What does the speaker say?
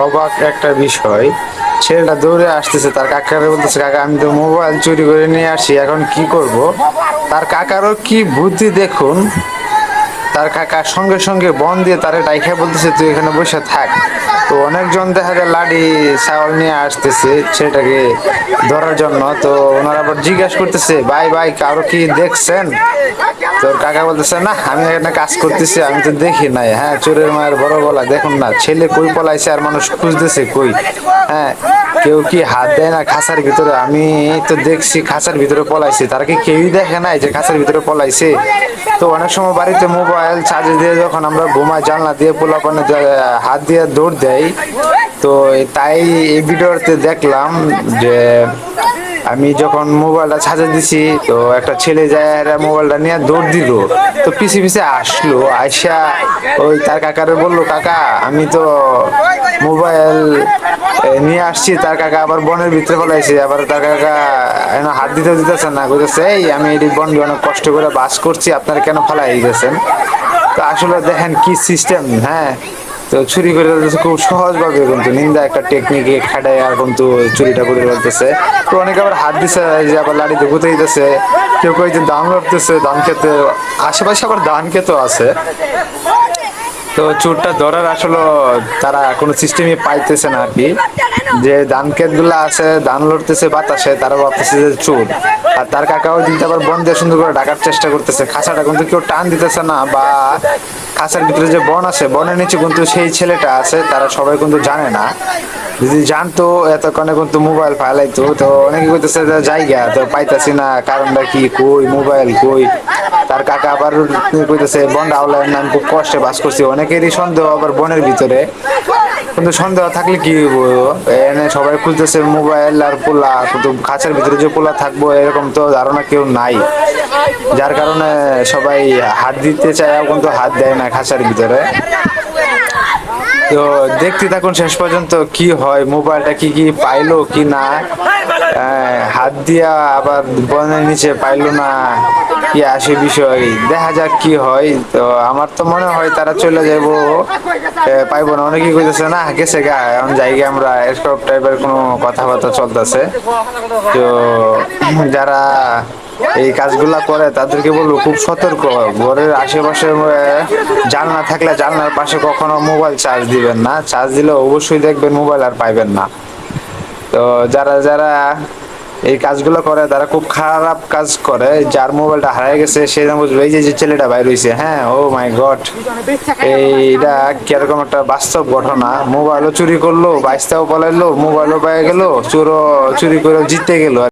অবাক একটা বিষয়। ছেলেটা দৌড়ে আসতেছে, তার কাকারে বলতেছে, কাকা, আমি তো মোবাইল চুরি করে নিয়ে আসি, এখন কি করব? তার কাকারও কি বুদ্ধি দেখুন তার কাকা সঙ্গে সঙ্গে বন দিয়ে তারে ডাইখা বলতেছে, তুই এখানে বসে থাক। তো অনেকজন দেখা যায় লাডি চাউল নিয়ে আসতেছে ছেলেটাকে ধরার জন্য। তো ওনারা আবার জিজ্ঞাসা করতেছে, ভাই ভাই, কারও কি দেখছেন? তোর কাকা বলতেছে, না, আমি এখানে কাজ করতেছি, আমি তো দেখি নাই। হ্যাঁ চোরের মায়ের বড় বলা দেখুন না, ছেলে কই পলাইছে আর মানুষ খুঁজতেছে কই? হ্যাঁ কেউ কি হাত দেয় না খাঁচার ভিতরে? আমি তো দেখছি, খাঁচার ভিতরে পলাইছে। তারা কি কেউই দেখে নাই যে খাঁচার ভিতরে পলাইছে? তো অনেক সময় বাড়িতে মোবাইল চার্জে দিয়ে যখন আমরা ঘুমাই, জানলা দিয়ে পোলাপানে হাত দিয়ে দৌড় দেয় তো তাই এই ভিডিওতে দেখলাম যে আমি যখন মোবাইলটা ছাজে দিছি, তো একটা ছেলে যায় মোবাইলটা নিয়ে দৌড় দিল। তো পিছে পিছে আসলো, আইসা ওই তার কাকারে বলল, কাকা, আমি তো মোবাইল নিয়ে আসছি। তার কাকা আবার বনের ভিতরে ফলাইছে আবার তার কাকা হাত দিতে দিতেছে না, কইতেছে, এই, আমি এই বন অনেক কষ্ট করে বাস করছি, আপনারা কেন ফেলাই গেছেন? তো আসলে দেখেন কি সিস্টেম হ্যাঁ? তো চুরি করে ফেলতেছে, খুব সহজ ভাবে কিন্তু নিন্দা একটা টেকনিকে খাটায় আর কিন্তু চুরিটা করে ফেলতেছে। তো অনেকে আবার হাত দিছে যে আবার লাড়িতে গুতে দিতেছে। কেউ কেউ যে ধান লড়তেছে ধান খেতে, আশেপাশে আবার ধান খেতেও আছে। তো চোরটা ধরার আসলে তারা কোনো সিস্টেমই পাইতেছে না আর কি যে ধান ক্ষেতগুলা আছে ধান লড়তেছে বাতাসে, তারা ভাবতেছে যে চোর। আর তার কাকাও দিতে আবার বন দিয়ে সুন্দর করে ডাকার চেষ্টা করতেছে। খাঁচাটা কিন্তু কেউ টান দিতেছে না বা খাঁচার ভিতরে যে বন আছে, বনের নিচে কিন্তু সেই ছেলেটা আছে, তারা সবাই কিন্তু জানে না। যদি জানতো, এতক্ষণে কিন্তু মোবাইল ফালাইতো, তো অনেকে কইতেছে জায়গা, তো পাইতাছি না, কারণটা কি, কই, মোবাইল কই? তার কাকা আবার কইতেছে বন্ডা আওলার নাম, খুব কষ্টে বাস করছি। অনেকেরই সন্দেহ আবার বনের ভিতরে। কিন্তু সন্দেহ থাকলে কি? এনে সবাই খুঁজতেছে মোবাইল আর পোলা, কিন্তু খাঁচার ভিতরে যে পোলা থাকব, এরকম তো ধারণা কেউ নাই যার কারণে সবাই হাত দিতে চায়, কিন্তু হাত দেয় না খাঁচার ভিতরে তো দেখতে থাকুন শেষ পর্যন্ত কি হয়, মোবাইলটা কি কি পাইলো কি না। হাত দিয়া আবার বনের নিচে পাইলো না কি আসে বিষয়। দেখা যাক কি হয়। তো আমার তো মনে হয় তারা চলে যাব পাইবো না। অনেকেই কইতেছে, না, গেছে গা, এখন জায়গায় আমরা। এসব টাইপের কোনো কথাবার্তা চলতেছে। তো যারা এই কাজগুলা করে, তাদেরকে বলব, খুব সতর্ক ঘরের আশেপাশে জানলা থাকলে জানলার পাশে কখনো মোবাইল চার্জ দিবেন না। চার্জ দিলে অবশ্যই দেখবেন মোবাইল আর পাইবেন না। তো যারা যারা এই কাজগুলো করে, তারা খুব খারাপ কাজ করে, যার মোবাইলটা হারিয়ে গেছে, সে বুঝবে, এই যে যে ছেলেটা বাইর হয়েছে হ্যাঁ ও মাই গড। এইটা কীরকম একটা বাস্তব ঘটনা। মোবাইলও চুরি করল, বাইশটাও পলাইলো, মোবাইলও পেয়ে গেলো, চোরও চুরি করে জিতে গেল।